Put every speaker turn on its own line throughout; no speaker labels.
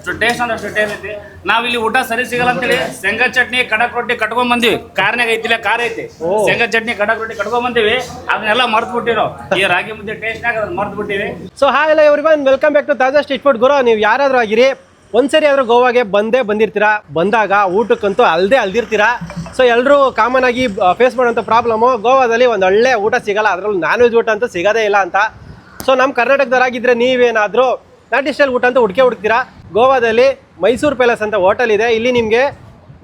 ಅಷ್ಟು ಟೇಸ್ಟ್ ಅಂದ್ರೆ ಅಷ್ಟು ಟೇಸ್ಟ್ ಐತಿ. ನಾವ್ ಇಲ್ಲಿ ಊಟ ಸರಿ ಸಿಗಲ್ಲ ಅಂತೇಳಿ ಶೇಂಗಾ ಚಟ್ನಿ ಕಡಕ್ ರೊಟ್ಟಿ ಕಟ್ಕೊಂಡ್ ಬಂದಿವಿ. ಕಾರ್ನಾಗ ಐತಿಲ್ಲ ಕಾರ್ ಐತಿ. ಶೇಂಗಾ ಚಟ್ನಿ ಕಡಕ್ ರೊಟ್ಟಿ ಕಟ್ಕೊಂಡ್ ಬಂದಿವಿ. ಅದನ್ನೆಲ್ಲ ಮರ್ತ್ ಬಿಟ್ಟಿರೋ ಈ ರಾಗಿ ಮುದ್ದೆ ಟೇಸ್ಟ್ ನಾಗ ಅದನ್ನ ಮರ್ತ್ ಬಿಟ್ಟಿವಿ
ಸೊ ಹಾಯ್ ಎಲ್ಲ ಇವ್ರಿಗೂ welcome back to Taaza street food ಗುರು ನೀವು ಯಾರಾದ್ರೂ ಆಗಿರಿ ಒಂದ್ಸರಿ ಆದ್ರೂ ಗೋವಾಗೆ ಬಂದೇ ಬಂದಿರ್ತೀರಾ? ಬಂದಾಗ ಊಟಕ್ಕಂತೂ ಅಲ್ದೇ ಅಲ್ದಿರ್ತೀರಾ? ಸೊ ಎಲ್ಲರೂ ಕಾಮನ್ ಆಗಿ ಫೇಸ್ ಮಾಡೋಂಥ ಪ್ರಾಬ್ಲಮು ಗೋವಾದಲ್ಲಿ ಒಂದು ಒಳ್ಳೆ ಊಟ ಸಿಗಲ್ಲ ಅದರಲ್ಲಿ ನಾನ್ ವೆಜ್ ಊಟ ಅಂತೂ ಸಿಗೋದೇ ಇಲ್ಲ ಅಂತ. ಸೊ ನಮ್ಮ ಕರ್ನಾಟಕದವರಾಗಿದ್ದರೆ ನೀವೇನಾದರೂ ನಾಟಿ ಸ್ಟೈಲ್ ಊಟ ಅಂತ ಹುಡುಕೆ ಹುಡುಕ್ತೀರಾ? ಗೋವಾದಲ್ಲಿ ಮೈಸೂರು ಪ್ಯಾಲೇಸ್ ಅಂತ ಹೋಟೆಲ್ ಇದೆ. ಇಲ್ಲಿ ನಿಮಗೆ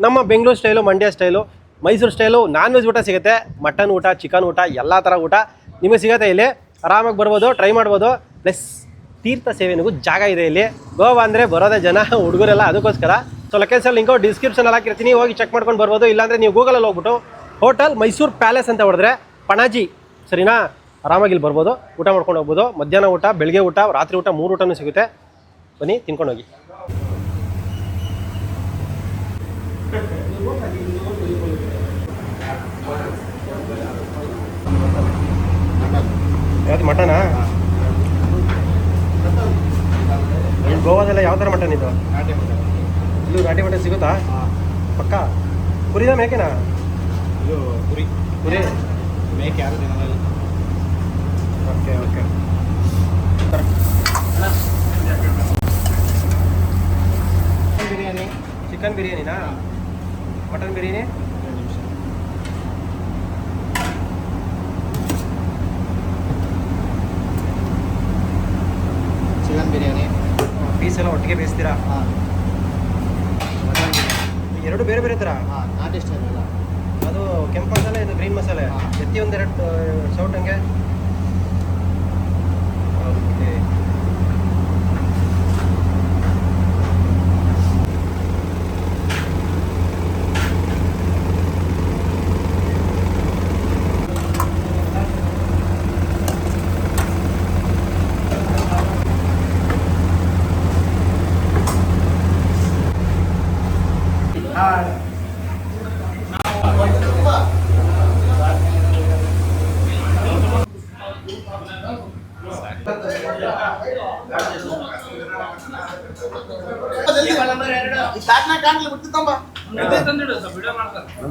ನಮ್ಮ Bengaluru style, Mandya style, Mysuru style non veg ಊಟ ಸಿಗುತ್ತೆ. ಮಟನ್ ಊಟ ಚಿಕನ್ ಊಟ, ಎಲ್ಲ ಥರ ಊಟ ನಿಮಗೆ ಸಿಗುತ್ತೆ ಇಲ್ಲಿ. ಆರಾಮಾಗಿ ಬರ್ಬೋದು ಟ್ರೈ ಮಾಡ್ಬೋದು. ಪ್ಲಸ್ ತೀರ್ಥ ಸೇವೆನಿಗೂ ಜಾಗ ಇದೆ ಇಲ್ಲಿ. ಗೋವಾ ಅಂದರೆ ಬರೋದೇ ಜನ, ಹುಡುಗರೆಲ್ಲ ಅದಕ್ಕೋಸ್ಕರ. ಸೊ ಲೊಕೇಶನ್ ಲಿಂಕು ಡಿಸ್ಕ್ರಿಪ್ಷನ್ ಹಾಕಿರ್ತೀನಿ. ಹೋಗಿ ಚೆಕ್ ಮಾಡ್ಕೊಂಡು ಬರ್ಬೋದು. ಇಲ್ಲಾಂದರೆ ನೀವು ಗೂಗಲಲ್ಲಿ ಹೋಗ್ಬಿಟ್ಟು ಹೋಟೆಲ್ ಮೈಸೂರು ಪ್ಯಾಲೇಸ್ ಅಂತ ಹೊಡೆದ್ರೆ ಪಣಾಜಿ, ಸರಿನಾ? ಆರಾಮಾಗಿ ಇಲ್ಲಿ ಬರ್ಬೋದು. ಊಟ ಮಾಡ್ಕೊಂಡು ಹೋಗ್ಬೋದು. ಮಧ್ಯಾಹ್ನ ಊಟ, ಬೆಳಗ್ಗೆ ಊಟ, ರಾತ್ರಿ ಊಟ ಮೂರು ಊಟನೂ ಸಿಗುತ್ತೆ. ಬನ್ನಿ ತಿನ್ಕೊಂಡು ಹೋಗಿ ಯಾವ್ದು ಮಟನಾ? ಇಲ್ಲಿ ಗೋವಾದೆಲ್ಲ ಯಾವ ಥರ ಮಟನ್ ಇದು? ಇದು ನಾಟಿ ಮಟನ್ ಸಿಗುತ್ತಾ? ಪಕ್ಕ? ಕುರಿದ ಮೇಕೆನಾ?
ಇದು ಕುರಿ
ಕುರಿ
ಮೇಕೆ ಯಾರು
okay okay biryani chicken ಬಿರಿಯಾನಿನಾ mutton biryani
chicken biryani
piece ಎಲ್ಲ ಒಟ್ಟಿಗೆ ಬೇಯಿಸ್ತೀರಾ?
ಹಾಂ.
ಮಟನ್ ಬಿರಿಯಾನಿ ಎರಡು ಬೇರೆ ಬೇರೆ ಥರ
ಹಾಂ ನಾಟ್ ಎಲ್ಲ
ಅದು ಕೆಂಪು ಮಸಾಲೆ ಇದು ಗ್ರೀನ್ ಮಸಾಲೆ. ಎತ್ತಿ ಒಂದೆರಡು ಸೌಟ್ ಹಂಗೆ ಓಕೆ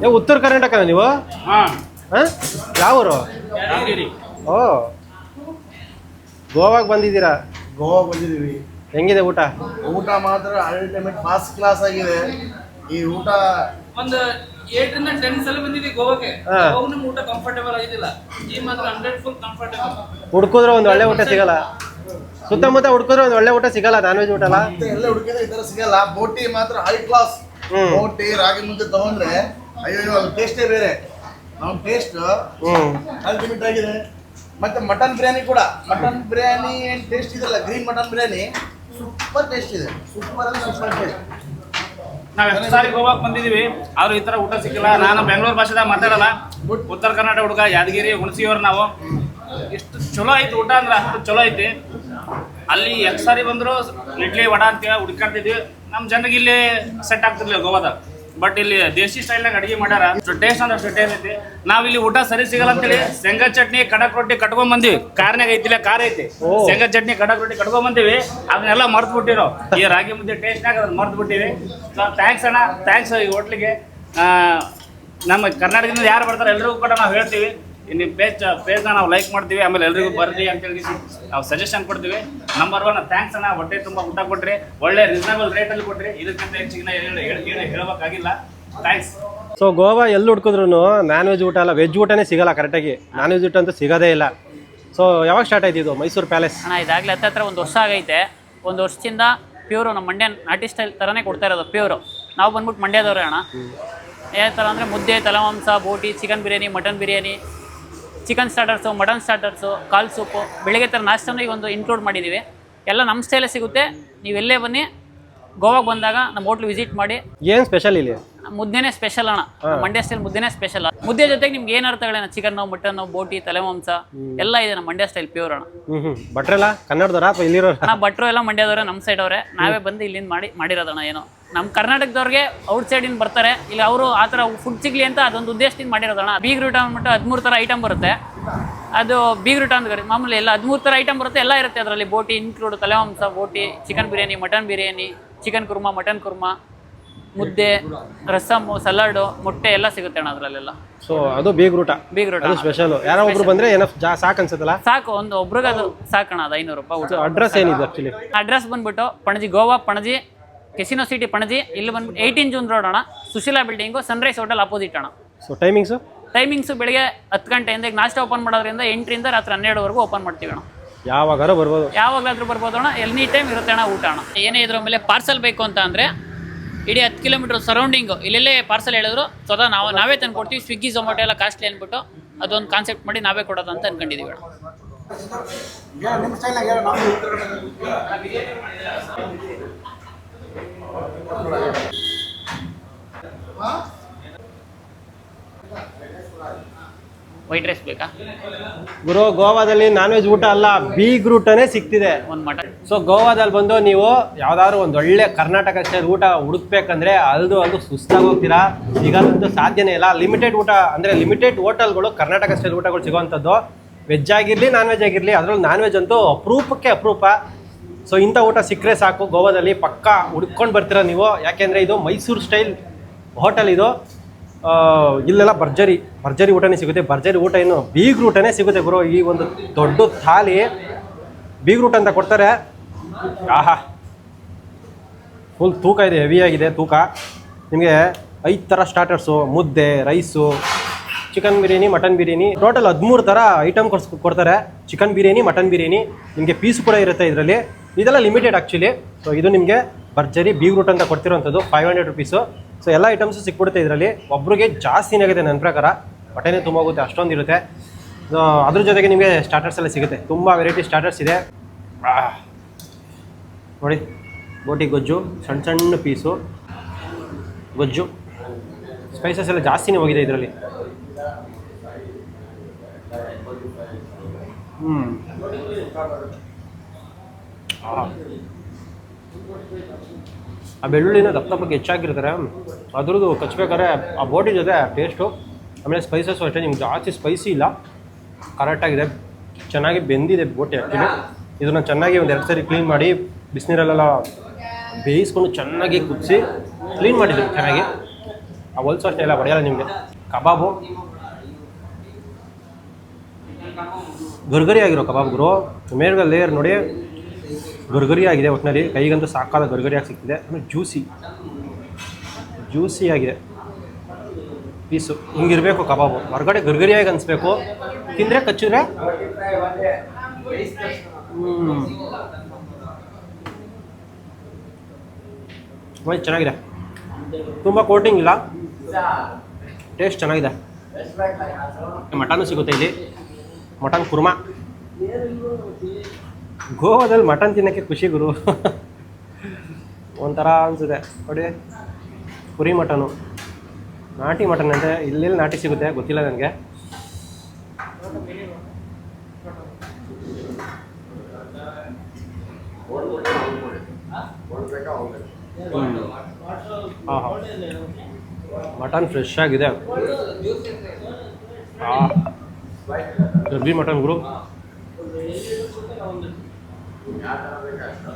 ಏ ಉತ್ತರ ಕರ್ನಾಟಕ ನೀವು?
ಹಾ.
ಹಾಂ? ಯಾವ ಊರು
ಯಾದಗಿರಿ.
ಓ. ಗೋವಾಗೆ ಬಂದಿದ್ದೀರಾ?
ಗೋವಾ ಬಂದಿದ್ದೀವಿ.
ಹೆಂಗಿದೆ ಊಟ?
ಊಟ ಮಾತ್ರ ಅಲ್ಟಿಮೇಟ್ ಫಾಸ್ಟ್ ಕ್ಲಾಸ್ ಆಗಿದೆ. ಈ ಊಟ
ಒಂದು ಏಟರಿಂದ ಟೆನ್ ಸಲ ಬಂದಿದ್ದೀವಿ ಗೋವಾಕ್ಕೆ. ಅವಾಗ ಊಟ ಕಂಫರ್ಟೇಬಲ್ ಆಗಿದ್ದಿಲ್ಲ. ಈ ಮಾತ್ರ ಹಂಡ್ರೆಡ್ ಫುಲ್ ಕಂಫರ್ಟೇಬಲ್
ಹುಡ್ಕಿದ್ರೆ ಒಂದು ಒಳ್ಳೆ ಊಟ ಸಿಗಲ್ಲ. ಸುತ್ತಮುತ್ತ ಹುಡುಕಿದ್ರೆ ಒಂದು ಒಳ್ಳೆ ಊಟ ಸಿಗಲ್ಲ ನಾನ್ ವೆಜ್ ಊಟ ಅಲ್ಲ
ಮತ್ತೆ ಎಲ್ಲ ಹುಡುಕಿದ್ರೆ ಈ ತರ ಸಿಗಲ್ಲ. ಬೋಟಿ ಮಾತ್ರ ಹೈ ಕ್ಲಾಸ್
ಹ್ಮ್.
ಬೋಟಿ ರಾಗಿ ಮುದ್ದೆ ತಗೊಂಡ್ರೆ ಅಯ್ಯೋ ಅದು ಟೇಸ್ಟೇ ಬೇರೆ. ನಮ್ಮ ಟೇಸ್ಟ್ ಅಲ್ಟಿಮೇಟ್ ಆಗಿದೆ. ಮತ್ತೆ ಮಟನ್ ಬಿರಿಯಾನಿ ಕೂಡ. ಮಟನ್ ಬಿರಿಯಾನಿ ಏನ್ ಟೇಸ್ಟ್ ಇದೆಲ್ಲ? Green mutton biryani super taste ಇದೆ. ಸೂಪರ್ ಅಂದ್ರೆ ಸೂಪರ್ ಟೇಸ್ಟ್
ನಾವ್ ಎಷ್ಟು ಸಾರಿ ಗೋವಾಕ್ ಬಂದಿದೀವಿ. ಆದ್ರೂ ಈ ತರ ಊಟ ಸಿಕ್ಕಿಲ್ಲ. ನಾನು ಬೆಂಗಳೂರು ಭಾಷೆದಾಗ ಮಾತಾಡಲ್ಲ. ಉತ್ತರ ಕರ್ನಾಟಕ ಹುಡುಗ ಯಾದಗಿರಿ ಹುಣಸಿಯವ್ರು ನಾವು. ಎಷ್ಟು ಚಲೋ ಐತಿ ಊಟ ಅಂದ್ರೆ ಅಷ್ಟು ಚಲೋ ಐತಿ. ಅಲ್ಲಿ ಎಷ್ಟು ಸಾರಿ ಬಂದ್ರು ಇಡ್ಲಿ ವಡ ಅಂತೇಳಿ ಹುಡ್ಕಾಡ್ತಿದ್ವಿ. ನಮ್ಮ ಜನರಿಗೆ ಇಲ್ಲಿ ಸೆಟ್ ಆಗ್ತಿರ್ಲಿಲ್ಲ ಗೋವಾದಾಗ ಬಟ್ ಇಲ್ಲಿ ದೇಶಿ ಸ್ಟೈಲ್ನಾಗ ಅಡಿಗೆ ಮಾಡ್ಯಾರ. ಟೇಸ್ಟ್ ಅಂದ್ರೆ ಅಷ್ಟು ಟೇಸ್ಟ್ ಐತಿ. ನಾವ್ ಇಲ್ಲಿ ಊಟ ಸರಿ ಸಿಗಲ್ಲ ಅಂತೇಳಿ ಶೇಂಗಾ ಚಟ್ನಿ ಕಡಕ್ ರೊಟ್ಟಿ ಕಟ್ಕೊಂಡ್ ಬಂದಿವಿ. ಕಾರ್ನಾಗ ಐತಿಲ್ಲ ಕಾರ್ ಐತಿ. ಶೇಂಗ ಚಟ್ನಿ ಕಡಕ್ ರೊಟ್ಟಿ ಕಟ್ಕೊಂಡ್ ಬಂದಿವಿ. ಅದನ್ನೆಲ್ಲ ಮರ್ತ್ ಬಿಟ್ಟಿರೋ ಈ ರಾಗಿ ಮುದ್ದೆ ಟೇಸ್ಟ್ನಾಗ ಅದನ್ನ ಮರ್ತ್ ಬಿಟ್ಟಿವಿ. ಥ್ಯಾಂಕ್ಸ್ ಅಣ್ಣ. ಥ್ಯಾಂಕ್ಸ್ ಈ ಹೋಟ್ಲಿಗೆ ನಮ್ಮ ಕರ್ನಾಟಕದಿಂದ ಯಾರು ಬರ್ತಾರೆ ಎಲ್ಲರಿಗೂ ಕೂಡ ನಾವು ಹೇಳ್ತೀವಿ. ನಿಮ್ಮ ಪೇಜ್ ಪೇಜ್ನ ನಾವು ಲೈಕ್ ಮಾಡ್ತೀವಿ ಆಮೇಲೆ ಎಲ್ರಿಗೂ ಬರ್ರಿ ಅಂತೇಳಿ ನಾವು ಸಜೆಷನ್ ಕೊಡ್ತೀವಿ. ನಂಬರ್ ಒನ್ ಥ್ಯಾಂಕ್ಸ್ ಅಣ್ಣ ಹೊಟ್ಟೆ ತುಂಬ ಊಟ ಕೊಟ್ರಿ. ಒಳ್ಳೆ ರೀಸನಬಲ್ ರೇಟಲ್ಲಿ ಕೊಟ್ಟರೆ ಇದಕ್ಕಿಂತ ಏನು ಹೇಳಬೇಕಾಗಿಲ್ಲ. ಥ್ಯಾಂಕ್ಸ್
ಸೊ ಗೋವಾ ಎಲ್ಲಿ ಹುಡ್ಕಿದ್ರು ನಾನ್ ವೆಜ್ ಊಟ ಅಲ್ಲ ವೆಜ್ ಊಟನೇ ಸಿಗಲ್ಲ ಕರೆಕ್ಟಾಗಿ ನಾನ್ ವೆಜ್ ಊಟ ಅಂತೂ ಸಿಗೋದೇ ಇಲ್ಲ. ಸೊ ಯಾವಾಗ ಸ್ಟಾರ್ಟ್ ಆಯ್ತು ಇದು ಮೈಸೂರು ಪ್ಯಾಲೇಸ್
ಅಣ್ಣ ಇದಾಗಲೇ ಹತ್ತತ್ರ ಒಂದು ವರ್ಷ ಆಗೈತೆ. ಒಂದು ವರ್ಷದಿಂದ ಪ್ಯೂರು ನಮ್ಮ ಮಂಡ್ಯ ನಾಟಿ ಸ್ಟೈಲ್ ಥರನೇ ಕೊಡ್ತಾ ಇರೋದು ಪ್ಯೂರು ನಾವು ಬಂದ್ಬಿಟ್ಟು ಮಂಡ್ಯದವ್ರೆ ಅಣ್ಣ. ಯಾವ ಥರ ಅಂದರೆ ಮುದ್ದೆ ತಲಮಾಂಸ ಬೋಟಿ chicken biryani mutton biryani chicken starters, mutton starters, ಕಾಲ್ ಸೂಪು, ಬೆಳಗ್ಗೆ ಥರ ನಾಷ್ಟನೂ ಈಗ ಒಂದು ಇನ್ಕ್ಲೂಡ್ ಮಾಡಿದ್ದೀವಿ ಎಲ್ಲ ನಮ್ಮ ಸ್ಟೈಲೇ ಸಿಗುತ್ತೆ. ನೀವೆಲ್ಲೇ ಬನ್ನಿ. ಗೋವಾಗೆ ಬಂದಾಗ ನಮ್ಮ ಹೋಟ್ಲು ವಿಸಿಟ್ ಮಾಡಿ.
ಏನು ಸ್ಪೆಷಲ್ ಇಲ್ಲಿ?
ಮುದ್ದೆನೇ ಸ್ಪೆಷಲ್ ಅಣ್ಣ. ಮಂಡ್ಯ ಸ್ಟೈಲ್ ಮುದ್ದೆನೆ ಸ್ಪೆಷಲ್ ಮುದ್ದೆ ಜೊತೆಗೆ ನಿಮ್ಗೆ ಏನ್ ಅರ್ಥಗಳೇನ ಚಿಕನ್ ಮಟನ್ ಬೋಟಿ ತಲೆಮಾಂಸ ಎಲ್ಲ ಇದೆ ನಮ್ಮ ಮಂಡ್ಯ ಸ್ಟೈಲ್ ಪ್ಯೂರ್ ಅಣ್ಣ.
ಭಟ್ರೆಲ್ಲ? ಕನ್ನಡದವ್ರಾ ಅಥವಾ ಇಲ್ಲಿರೋರು?
ಅಣ್ಣ ಭಟ್ರು ಎಲ್ಲ ಮಂಡ್ಯದವ್ರೆ ನಮ್ಮ ಸೈಡ್ ಅವರೇ. ನಾವೇ ಬಂದು ಇಲ್ಲಿಂದ ಮಾಡಿ ಮಾಡಿರೋದಣ್ಣ ಏನೋ. ನಮ್ಮ ಕರ್ನಾಟಕದವ್ರಿಗೆ ಔಟ್ ಇಂದ ಬರ್ತಾರೆ. ಇಲ್ಲಿ ಅವರು ಆ ಥರ ಫುಡ್ ಸಿಗ್ಲಿ ಅಂತ ಅದೊಂದು ಉದ್ದೇಶದಿಂದ ಮಾಡಿರೋದಣ್ಣ. ಬೀಗ್ ರೂಟ ಅಂದ್ಬಿಟ್ಟು ಹದಿಮೂರು ಥರ ಐಟಮ್ ಬರುತ್ತೆ. ಅದು ಬೀಗ್ ರೂಟ ಅಂತ ಕರೀತಾರೆ. ಮಾಮೂಲಿ ಎಲ್ಲ ಹದಿಮೂರು ತರ ಐಟಮ್ ಬರುತ್ತೆ. ಎಲ್ಲ ಇರುತ್ತೆ ಅದರಲ್ಲಿ. ಬೋಟಿ ಇನ್ಕ್ಲೂಡ್ ತಲೆಮಾಂಸ ಬೋಟಿ chicken biryani mutton biryani chicken korma mutton korma ಮುದ್ದೆ ರಸಮ್ ಸಲಾಡು ಮೊಟ್ಟೆ ಎಲ್ಲ ಸಿಗುತ್ತೆ ಅಣ್ಣ ಅದರಲ್ಲೆಲ್ಲ.
ಸೊ ಅದು ಬೀಗ್ರೂಟ
ಬೀಗ್ ರೋಟ
ಅದು ಸ್ಪೆಷಲ್ ಯಾರೋ ಒಬ್ರು ಬಂದ್ರೆ ಏನೋ ಜಾ ಸಾಕು ಅನ್ಸುತ್ತಲ್ಲ?
ಸಾಕು ಒಂದು ಒಬ್ರಿಗೆ ಅದು ಸಾಕಣ ಅದು ಐನೂರು ರೂಪಾಯಿ ಊಟ
ಅಡ್ರೆಸ್ ಏನಿದೆ ಆಕ್ಚುಲಿ
ಅಡ್ರೆಸ್ ಬಂದ್ಬಿಟ್ಟು ಪಣಜಿ ಗೋವಾ ಪಣಜಿ ಕೆಸಿನೋ ಸಿಟಿ ಪಣಜಿ ಇಲ್ಲಿ ಬಂದ್ಬಿಟ್ಟು ಏಯ್ಟೀನ್ ಜೂನ್ ರೋಡ್ ಅಣ್ಣ. Sushila building sunrise hotel opposite ಅಣ್ಣ.
ಸೊ ಟೈಮಿಂಗ್ಸು
ಟೈಮಿಂಗ್ಸು ಬೆಳಿಗ್ಗೆ ಹತ್ತು ಗಂಟೆಯಿಂದ ಈಗ ನಾಷ್ಟ ಓಪನ್ ಮಾಡೋದ್ರಿಂದ ಎಂಟರಿಂದ ರಾತ್ರಿ ಹನ್ನೆರಡುವರೆಗೂ ಓಪನ್ ಮಾಡ್ತೀವಿ ಅಣ್ಣ.
ಯಾವಾಗಾದ್ರೂ ಬರ್ಬೋದು.
ಯಾವಾಗಲಾದ್ರೂ ಬರ್ಬೋದು ಅಣ್ಣ. ಎನಿ ಟೈಮ್ ಇರುತ್ತೆ ಅಣ್ಣ ಊಟ ಅಣ್ಣ? ಏನೇ ಇದ್ರ ಮೇಲೆ ಪಾರ್ಸಲ್ ಬೇಕು ಅಂತ ಅಂದರೆ ಕಿಲೋಮೀಟರ್ ಸರೌಂಡಿಂಗ್ ಇಲ್ಲೆಲ್ಲೇ ಪಾರ್ಸಲ್ ಹೇಳಿದ್ರು. ಸ್ವತಃ ನಾವು, ನಾವೇ ತಂದು ಕೊಡ್ತೀವಿ ಸ್ವಿಗ್ಗಿ ಝೊಮ್ಯಾಟೊ ಎಲ್ಲ ಕಾಸ್ಟ್ಲಿ ಅಂದ್ಬಿಟ್ಟು ಅದೊಂದು ಕಾನ್ಸೆಪ್ಟ್ ಮಾಡಿ ನಾವೇ ಕೊಡೋದು ಅಂತ ಅನ್ಕೊಂಡಿದ್ದೀವಿ ಅಣ್ಣ ವೈಟ್ ರೈಸ್ ಬೇಕಾ?
ಗುರು ಗೋವಾದಲ್ಲಿ ನಾನ್ ವೆಜ್ ಊಟ ಅಲ್ಲ ಬೀಗ್ರೂಟನೇ ಸಿಗ್ತಿದೆ.
ಒಂದು ಮಟನ್.
ಸೊ ಗೋವಾದಲ್ಲಿ ಬಂದು ನೀವು ಯಾವ್ದಾದ್ರು ಒಂದು ಒಳ್ಳೆ ಕರ್ನಾಟಕ ಸ್ಟೈಲ್ ಊಟ ಹುಡುಕ್ಬೇಕಂದ್ರೆ ಅಲ್ದು ಅಲ್ದು ಸುಸ್ತಾಗಿ ಹೋಗ್ತೀರಾ? ಈಗಂತೂ ಸಾಧ್ಯನೇ ಇಲ್ಲ. ಲಿಮಿಟೆಡ್ ಊಟ ಅಂದ್ರೆ ಲಿಮಿಟೆಡ್ ಹೋಟೆಲ್ಗಳು ಕರ್ನಾಟಕ ಸ್ಟೈಲ್ ಊಟಗಳು ಸಿಗೋವಂಥದ್ದು. ವೆಜ್ ಆಗಿರಲಿ ನಾನ್ ವೆಜ್ ಆಗಿರಲಿ ಅದ್ರಲ್ಲಿ ನಾನ್ ವೆಜ್ ಅಂತೂ ಅಪರೂಪಕ್ಕೆ ಅಪರೂಪ. ಸೊ ಇಂಥ ಊಟ ಸಿಕ್ಕರೆ ಸಾಕು. ಗೋವಾದಲ್ಲಿ ಪಕ್ಕ ಹುಡ್ಕೊಂಡು ಬರ್ತೀರಾ ನೀವು? ಯಾಕೆಂದರೆ ಇದು ಮೈಸೂರು ಸ್ಟೈಲ್ ಹೋಟೆಲ್ ಇದು. ಇಲ್ಲೆಲ್ಲ ಭರ್ಜರಿ ಭರ್ಜರಿ ಊಟನೇ ಸಿಗುತ್ತೆ. ಭರ್ಜರಿ ಊಟ ಏನು ಬೀಗ್ ಊಟನೇ ಸಿಗುತ್ತೆ ಗುರು. ಈ ಒಂದು ದೊಡ್ಡ ಥಾಲಿ ಬೀಗ್ ರೂಟ್ ಅಂತ ಕೊಡ್ತಾರೆ. ಆಹಾ. ಫುಲ್ ತೂಕ ಇದೆ ಹೆವಿ ಆಗಿದೆ ತೂಕ. ನಿಮಗೆ ಐದು ಥರ ಸ್ಟಾರ್ಟರ್ಸು ಮುದ್ದೆ rice chicken biryani mutton biryani. Total ಹದಿಮೂರು ಥರ ಐಟಮ್ ಕೊಡ್ಸ್, ಕೊಡ್ತಾರೆ. Chicken biryani mutton biryani. ನಿಮಗೆ ಪೀಸ್ ಕೂಡ ಇರುತ್ತೆ ಇದರಲ್ಲಿ. ಇದೆಲ್ಲ ಲಿಮಿಟೆಡ್ ಆ್ಯಕ್ಚುಲಿ ಸೊ ಇದು ನಿಮಗೆ ಭರ್ಜರಿ ಬೀಗ್ ರೂಟ್ ಅಂತ ಕೊಡ್ತಿರೋಂಥದ್ದು ಫೈವ್ ಹಂಡ್ರೆಡ್ ರುಪೀಸು ಸೊ ಎಲ್ಲ ಐಟಮ್ಸು ಸಿಕ್ಬಿಡುತ್ತೆ ಇದರಲ್ಲಿ. ಒಬ್ಬರಿಗೆ ಜಾಸ್ತಿನೇ ಆಗುತ್ತೆ ನನ್ನ ಪ್ರಕಾರ ಹೊಟ್ಟೆನೇ ತುಂಬ ಹೋಗುತ್ತೆ ಅಷ್ಟೊಂದು ಇರುತ್ತೆ. ಸೊ ಅದ್ರ ಜೊತೆಗೆ ನಿಮಗೆ ಸ್ಟಾರ್ಟರ್ಸ್ ಎಲ್ಲ ಸಿಗುತ್ತೆ. ತುಂಬ ವೆರೈಟಿ ಸ್ಟಾರ್ಟರ್ಸ್ ಇದೆ. ನೋಡಿ, ಬೋಟಿ ಗೊಜ್ಜು, ಸಣ್ಣ ಸಣ್ಣ ಪೀಸು, ಗೊಜ್ಜು. ಸ್ಪೈಸಸ್ ಎಲ್ಲ ಜಾಸ್ತಿನೇ ಹೋಗಿದೆ ಇದರಲ್ಲಿ. ಹ್ಞೂ ಆ ಬೆಳ್ಳುಳ್ಳಿನ ದಪ್ಪ ದಪ್ಪಕ್ಕೆ ಹೆಚ್ಚಾಗಿರ್ತಾರೆ. ಅದ್ರದ್ದು ಕಚ್ಬೇಕಾದ್ರೆ ಆ ಬೋಟಿ ಜೊತೆ ಟೇಸ್ಟು ಆಮೇಲೆ ಸ್ಪೈಸಸ್ಸು ಅಷ್ಟೇ, ನಿಮ್ಗೆ ಜಾಸ್ತಿ ಸ್ಪೈಸಿ ಇಲ್ಲ. ಕರೆಕ್ಟಾಗಿದೆ ಚೆನ್ನಾಗಿ ಬೆಂದಿದೆ ಬೋಟಿ ಆ್ಯಕ್ಚುಲಿ ಇದನ್ನು ಚೆನ್ನಾಗಿ ಒಂದು ಎರಡು ಸರಿ ಕ್ಲೀನ್ ಮಾಡಿ, ಬಿಸಿನೀರಲ್ಲೆಲ್ಲ ಬೇಯಿಸ್ಕೊಂಡು ಚೆನ್ನಾಗಿ ಕುದಿಸಿ ಕ್ಲೀನ್ ಮಾಡಿದ್ರು ಚೆನ್ನಾಗಿ. ಆ ಹೊಲ್ಸು ಅಷ್ಟೇ ಎಲ್ಲ ಹೊಡೆಯಲ್ಲ ನಿಮಗೆ. ಕಬಾಬು. ಗರ್ಗರಿ ಆಗಿರೋ ಕಬಾಬ್ ಗುರು. ಮೇಲ್ಗಡೆ ಲೇಯರ್ ನೋಡಿ. ಗರ್ಗರಿ ಆಗಿದೆ ಒಟ್ಟಿನಲ್ಲಿ ಕೈಗಂತೂ ಸಾಕಾದ ಗರ್ಗರಿಯಾಗಿ ಸಿಗ್ತಿದೆ ಆಮೇಲೆ ಜ್ಯೂಸಿ. ಜ್ಯೂಸಿ ಆಗಿದೆ ಪೀಸು. ಹಿಂಗಿರಬೇಕು ಕಬಾಬು. ಹೊರಗಡೆ ಗರ್ಗರಿಯಾಗಿ ಅನಿಸ್ಬೇಕು. ತಿಂದರೆ ಕಚ್ಚಿದ್ರೆ? ಹ್ಞೂ ಚೆನ್ನಾಗಿದೆ. ತುಂಬ ಕೋಟಿಂಗ್ ಇಲ್ಲ. ಟೇಸ್ಟ್ ಚೆನ್ನಾಗಿದೆ. ಮಟನ್ ಸಿಗುತ್ತೆ ಇಲ್ಲಿ. ಮಟನ್ ಕುರ್ಮಾ. ಗೋವಾದಲ್ಲಿ ಮಟನ್ ತಿನ್ನೋಕ್ಕೆ ಖುಷಿ ಗುರು. ಒಂಥರ ಅನಿಸುತ್ತೆ. ನೋಡಿ ಕುರಿ ಮಟನು. ನಾಟಿ ಮಟನ್ ಅಂದರೆ ಇಲ್ಲೆಲ್ಲಿ ನಾಟಿ ಸಿಗುತ್ತೆ ಗೊತ್ತಿಲ್ಲ ನನಗೆ. ಹಾಂ ಹಾಂ ಮಟನ್ ಫ್ರೆಶ್ ಆಗಿದೆ. ಗರ್ಬಿ ಮಟನ್ ಗುರು.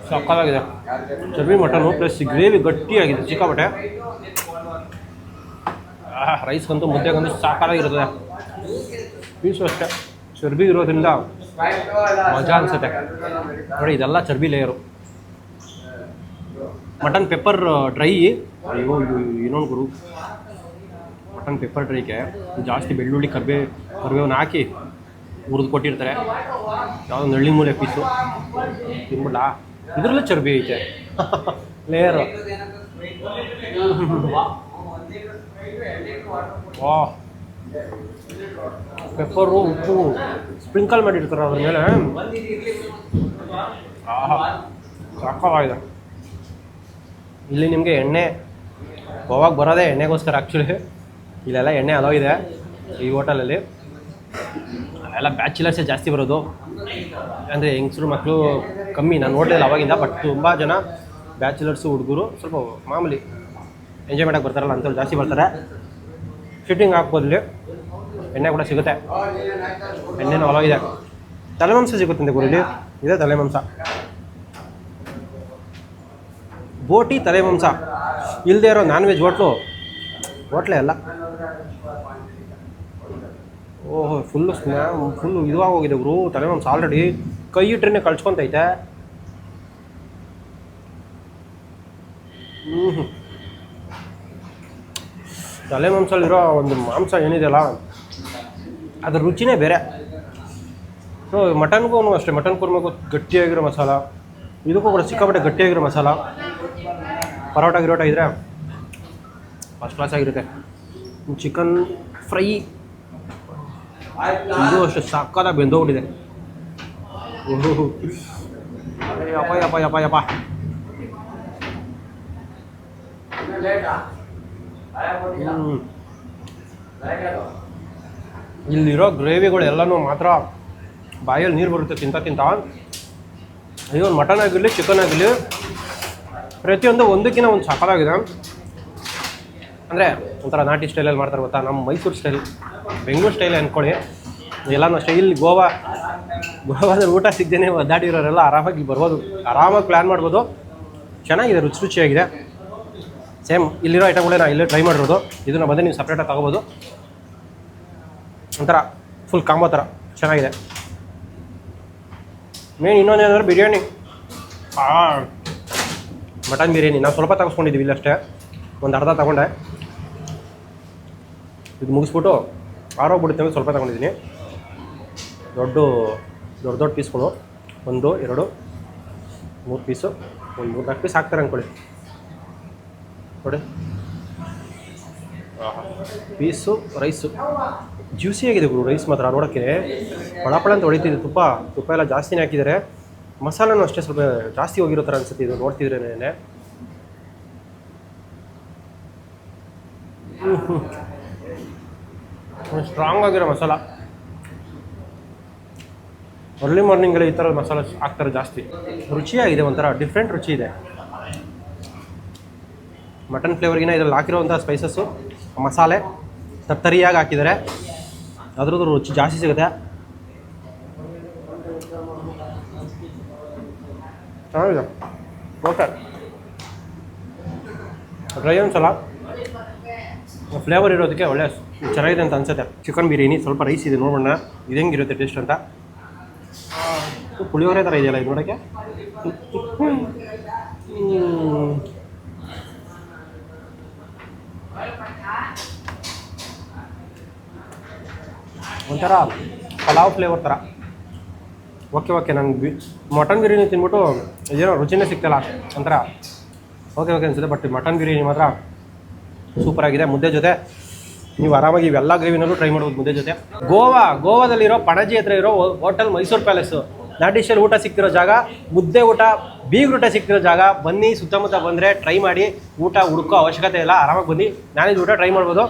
ಸಕ್ಕತ್ತಾಗಿದೆ ಚರ್ಬಿ ಮಟನು ಪ್ಲಸ್ ಗ್ರೇವಿ ಗಟ್ಟಿಯಾಗಿದೆ ಸಿಕ್ಕಾಪಟ್ಟೆ ರೈಸ್ಗಂತೂ ಮುದ್ದೆಗಂತೂ ಸಾಕಾಗಿರುತ್ತದೆ ಪೀಸು ಅಷ್ಟೇ. ಚರ್ಬಿ ಇರೋದ್ರಿಂದ ಮಜಾ ಅನಿಸುತ್ತೆ. ನೋಡಿ, ಇದೆಲ್ಲ ಚರ್ಬಿ ಲೇಯರು ಮಟನ್ ಪೆಪ್ಪರ್ ಡ್ರೈ ಅಯ್ಯೋ ಇನ್ನೊಂದು ಗುರು. ಮಟನ್ ಪೆಪ್ಪರ್ ಡ್ರೈಗೆ ಜಾಸ್ತಿ ಬೆಳ್ಳುಳ್ಳಿ ಕರ್ಬೇ ಕರಿಬೇವನ್ನ ಹಾಕಿ ಹುರಿದು ಕೊಟ್ಟಿರ್ತಾರೆ. ಯಾವುದೋ ನಳ್ಳಿ ಮೂಲೆ ಪೀಸು ತಿನ್ಬಿಡಾ ಇದರಲ್ಲೂ ಚರ್ಬಿ ಐತೆ. ಲೇಯರು ವಾ. ಪೆಪ್ಪರು ಉಪ್ಪು. ಸ್ಪ್ರಿಂಕಲ್ ಮಾಡಿರ್ತಾರೆ ಅದ್ರ ಮೇಲೆ. ಆಹಾ. ಸಾಕವಾಗಿದೆ ಇಲ್ಲಿ ನಿಮಗೆ ಎಣ್ಣೆ ಗೋವಾಗ ಬರೋದೇ ಎಣ್ಣೆಗೋಸ್ಕರ ಆ್ಯಕ್ಚುಲಿ ಇಲ್ಲೆಲ್ಲ ಎಣ್ಣೆ ಅಲೋ ಇದೆ ಈ ಹೋಟೆಲಲ್ಲಿ ಎಲ್ಲ ಬ್ಯಾಚುಲರ್ಸೇ ಜಾಸ್ತಿ ಬರೋದು. ಅಂದರೆ ಹೆಂಗಸರು ಮಕ್ಕಳು ಕಮ್ಮಿ, ನಾನು ನೋಡಲಿಲ್ಲ ಅವಾಗಿಂದ ಬಟ್ ತುಂಬ ಜನ ಬ್ಯಾಚುಲರ್ಸು ಹುಡುಗರು ಸ್ವಲ್ಪ ಮಾಮೂಲಿ ಎಂಜಾಯ್ ಮಾಡೋಕೆ ಬರ್ತಾರಲ್ಲ, ಅಂಥವ್ರು ಜಾಸ್ತಿ ಬರ್ತಾರೆ. ಫಿಟ್ಟಿಂಗ್ ಹಾಕ್ಬೋದು ಎಣ್ಣೆ ಕೂಡ ಸಿಗುತ್ತೆ. ಎಣ್ಣೆನೂ ಹಲವಿದೆ ತಲೆಮಂಸ ಸಿಗುತ್ತಂತೆ ಗುರುಲಿ ಇದೆ ತಲೆಮಾಂಸ. ಬೋಟಿ ತಲೆಮಾಂಸ. ಇಲ್ಲದೆ ಇರೋ ನಾನ್ ವೆಜ್ ಹೋಟ್ಲು ಹೋಟ್ಲೇ ಅಲ್ಲ. ಓಹೋ ಫುಲ್ಲು ಸ್ನ್ಯಾ ಫುಲ್ ಇದುವಾಗಿ ಹೋಗಿದೆ ಗುರು ತಲೆ ಆಲ್ರೆಡಿ ಕೈ ಇಟ್ರೆ ಕಳ್ಸ್ಕೊಂತೈತೆ. ಹ್ಞೂ ತಲೆ ಮಾಂಸಲ್ಲಿರೋ ಒಂದು ಮಾಂಸ ಏನಿದೆಯಲ್ಲ, ಅದ್ರ ರುಚಿನೇ ಬೇರೆ. ಸೊ ಮಟನ್ಗೂ ಅಷ್ಟೇ ಮಟನ್ ಕುರ್ಮಗೂ ಗಟ್ಟಿಯಾಗಿರೋ ಮಸಾಲ. ಇದಕ್ಕೂ ಕೂಡ ಸಿಕ್ಕಾಪಟ್ಟೆ ಗಟ್ಟಿಯಾಗಿರೋ ಮಸಾಲ. ಪರೋಟ ಗಿರೋಟ ಇದ್ರೆ ಫಸ್ಟ್ ಕ್ಲಾಸ್ ಆಗಿರುತ್ತೆ. ಚಿಕನ್ ಫ್ರೈ ಇದು ಅಷ್ಟು ಸಕ್ಕತ್ತಾಗಿ ಬೆಂದೋಗ್ಬಿಟ್ಟಿದೆ ಓಹೋ. ಯಪ್ಪ ಯಪ್ಪ ಯಪ್ಪ ಯಪ್ಪ. ಇಲ್ಲಿರೋ ಗ್ರೇವಿಗಳು ಎಲ್ಲನೂ ಮಾತ್ರ ಬಾಯಲ್ಲಿ ನೀರು ಬರುತ್ತೆ ತಿಂತ ತಿಂತ. ಅಯ್ಯೋ ಮಟನ್ ಆಗಿರಲಿ ಚಿಕನ್ ಆಗಿರಲಿ ಪ್ರತಿಯೊಂದು ಒಂದಕ್ಕಿಂತ ಒಂದು ಸಕ್ಕತ್ತಾಗಿದೆ ಅಂದರೆ ಒಂಥರ ನಾಟಿ ಸ್ಟೈಲಲ್ಲಿ ಮಾಡ್ತಾರೆ ಗೊತ್ತಾ? ನಮ್ಮ ಮೈಸೂರು ಸ್ಟೈಲ್ ಬೆಂಗಳೂರು ಸ್ಟೈಲ್ ಅಂದ್ಕೊಳ್ಳಿ ಎಲ್ಲನೂ ಸ್ಟೈಲ್ ಗೋವಾ ಗೋವಾದ ಊಟ ಸಿಗ್ದೇನೆ ಒದ್ದಾಡಿರೋರೆಲ್ಲ ಆರಾಮಾಗಿ ಬರ್ಬೋದು. ಆರಾಮಾಗಿ ಪ್ಲ್ಯಾನ್ ಮಾಡ್ಬೋದು. ಚೆನ್ನಾಗಿದೆ, ರುಚಿ ರುಚಿಯಾಗಿದೆ. ಸೇಮ್ ಇಲ್ಲಿರೋ ಐಟಮ್ಗಳೇ ನಾವು ಇಲ್ಲೇ ಟ್ರೈ ಮಾಡಿರೋದು. ಇದನ್ನು ಬಂದು ನೀವು ಸಪ್ರೇಟಾಗಿ ತಗೋಬೋದು. ಒಂಥರ ಫುಲ್ ಕಾಂಬೋ ಥರ, ಚೆನ್ನಾಗಿದೆ. ಮೇನ್ ಇನ್ನೊಂದೇನಂದ್ರೆ ಬಿರಿಯಾನಿ. ಮಟನ್ ಬಿರಿಯಾನಿ. ನಾವು ಸ್ವಲ್ಪ ತಗಿಸ್ಕೊಂಡಿದ್ದೀವಿ ಇಲ್ಲಷ್ಟೇ ಒಂದು ಅರ್ಧ ತಗೊಂಡೆ. ಇದು ಮುಗಿಸ್ಬಿಟ್ಟು ಆರೋಗ್ಬಿಡುತ್ತೆ ಅಂತ ಸ್ವಲ್ಪ ತಗೊಂಡಿದ್ದೀನಿ. ದೊಡ್ಡ ದೊಡ್ಡ ದೊಡ್ಡ ಪೀಸ್ಗಳು. ಒಂದು, ಎರಡು, ಮೂರು ಪೀಸು. ಒಂದು ಮೂರು ನಾಲ್ಕು ಪೀಸ್ ಹಾಕ್ತಾರೆ ಅಂದ್ಕೊಳ್ಳಿ. ನೋಡಿ. Piece, rice. ಜ್ಯೂಸಿ ಆಗಿದೆ ಗುರು, ರೈಸ್ ಮಾತ್ರ ನೋಡೋಕ್ಕೆ. ಪಳಪಳ ಅಂತ ಹೊಡಿತಿದೆ, ತುಪ್ಪ. ತುಪ್ಪ ಎಲ್ಲ ಜಾಸ್ತಿನೇ ಹಾಕಿದ್ದಾರೆ. ಮಸಾಲನೂ ಅಷ್ಟೇ ಸ್ವಲ್ಪ ಜಾಸ್ತಿ ಹೋಗಿರೋ ಥರ ಅನ್ಸುತ್ತೆ, ಇದು ನೋಡ್ತಿದ್ರೇನೆ. ಸ್ಟ್ರಾಂಗ್ ಆಗಿರೋ ಮಸಾಲ. ಅರ್ಲಿ ಮಾರ್ನಿಂಗಲ್ಲಿ ಈ ಥರ ಮಸಾಲ ಹಾಕ್ತಾರೆ ಜಾಸ್ತಿ. ರುಚಿಯಾಗಿದೆ ಒಂಥರ ಡಿಫ್ರೆಂಟ್ ರುಚಿ ಇದೆ. ಮಟನ್ ಫ್ಲೇವರ್ಗಿನ ಇದರಲ್ಲಿ ಹಾಕಿರೋವಂಥ ಸ್ಪೈಸಸ್ಸು ಮಸಾಲೆ ತರ್ತರಿಯಾಗಿ ಹಾಕಿದ್ದಾರೆ. ಅದರದ್ದು ರುಚಿ ಜಾಸ್ತಿ ಸಿಗುತ್ತೆ. ಚೆನ್ನಾಗಿದೆ. ಓಕೆ ಡ್ರೈ ಒಂದ್ಸಲ. ಫ್ಲೇವರ್ ಇರೋದಕ್ಕೆ ಒಳ್ಳೆ ಚೆನ್ನಾಗಿದೆ ಅಂತ ಅನ್ಸುತ್ತೆ. ಚಿಕನ್ ಬಿರಿಯಾನಿ, ಸ್ವಲ್ಪ ರೈಸ್ ಇದೆ, ನೋಡೋಣ. ಇದು ಹೆಂಗಿರುತ್ತೆ ಟೇಸ್ಟ್ ಅಂತ? ಪುಳಿಯೋಗರೆ ಥರ ಇದೆಯಲ್ಲ ಇದು ನೋಡೋಕ್ಕೆ. ಒಂಥರ ಪಲಾವ್ ಫ್ಲೇವರ್ ಥರ ಓಕೆ ಓಕೆ ನಂಗೆ ಬಿ ಮಟನ್ ಬಿರಿಯಾನಿ ತಿಂದ್ಬಿಟ್ಟು ಏನೋ ರುಚಿನೇ ಸಿಗ್ತಲ್ಲ. ಒಂಥರ ಓಕೆ ಓಕೆ ಅನಿಸುತ್ತೆ ಬಟ್ ಮಟನ್ ಬಿರಿಯಾನಿ ಮಾತ್ರ ಸೂಪರ್ ಆಗಿದೆ. ಮುದ್ದೆ ಜೊತೆ ನೀವು ಆರಾಮಾಗಿ ಇವೆಲ್ಲ ಗ್ರೇವಿನಲ್ಲೂ ಟ್ರೈ ಮಾಡ್ಬೋದು ಮುದ್ದೆ ಜೊತೆ. ಗೋವಾ, ಗೋವಾದಲ್ಲಿರೋ ಪಣಜಿ ಹತ್ರ ಇರೋ ಹೋಟೆಲ್ ಮೈಸೂರು ಪ್ಯಾಲೇಸು ನಾಟಿಶಲ್ಲಿ ಊಟ ಸಿಕ್ತಿರೋ ಜಾಗ, ಮುದ್ದೆ ಊಟ ಬೀಗ್ರೂಟ ಊಟ ಸಿಗ್ತಿರೋ ಜಾಗ, ಬನ್ನಿ ಸುತ್ತಮುತ್ತ ಬಂದರೆ ಟ್ರೈ ಮಾಡಿ ಊಟ ಹುಡುಕೋ ಅವಶ್ಯಕತೆ ಇಲ್ಲ. ಆರಾಮಾಗಿ ಬನ್ನಿ. ನಾನಿದ್ದು ಊಟ ಟ್ರೈ ಮಾಡ್ಬೋದು.